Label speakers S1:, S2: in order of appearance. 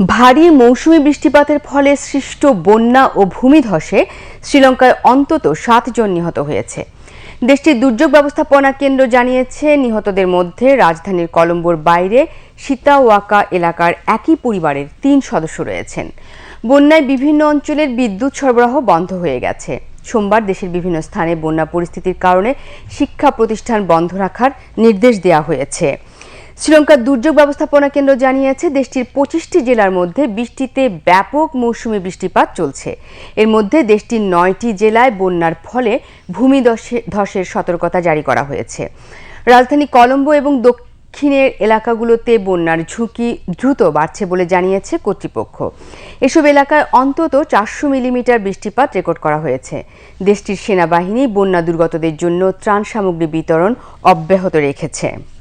S1: ভারী মৌসুমি বৃষ্টিপাতের ফলে সৃষ্ট বন্যা ও ভূমিধসে শ্রীলঙ্কায় অন্তত সাতজন নিহত হয়েছে। দেশটির দুর্যোগ ব্যবস্থাপনা কেন্দ্র জানিয়েছে, নিহতদের মধ্যে রাজধানীর কলম্বোর বাইরে সীতাওয়াকা এলাকার একই পরিবারের তিন সদস্য রয়েছেন। বন্যায় বিভিন্ন অঞ্চলের বিদ্যুৎ সরবরাহ বন্ধ হয়ে গেছে। সোমবার দেশের বিভিন্ন স্থানে বন্যা পরিস্থিতির কারণে শিক্ষা প্রতিষ্ঠান বন্ধ রাখার নির্দেশ দেওয়া হয়েছে। শ্রীলঙ্কার দুর্যোগ ব্যবস্থাপনা কেন্দ্র জানিয়েছে, দেশটির পঁচিশটি জেলার মধ্যে বৃষ্টিতে ব্যাপক মৌসুমি বৃষ্টিপাত চলছে। এর মধ্যে দেশটির নয়টি জেলায় বন্যার ফলে ভূমিধসে- ধসের সতর্কতা জারি করা হয়েছে। রাজধানী কলম্বো এবং দক্ষিণের এলাকাগুলোতে বন্যার ঝুঁকি দ্রুত বাড়ছে বলে জানিয়েছে কর্তৃপক্ষ। এসব এলাকায় অন্তত চারশো মিলিমিটার বৃষ্টিপাত রেকর্ড করা হয়েছে। দেশটির সেনাবাহিনী বন্যা দুর্গতদের জন্য ত্রাণ সামগ্রী বিতরণ অব্যাহত রেখেছে।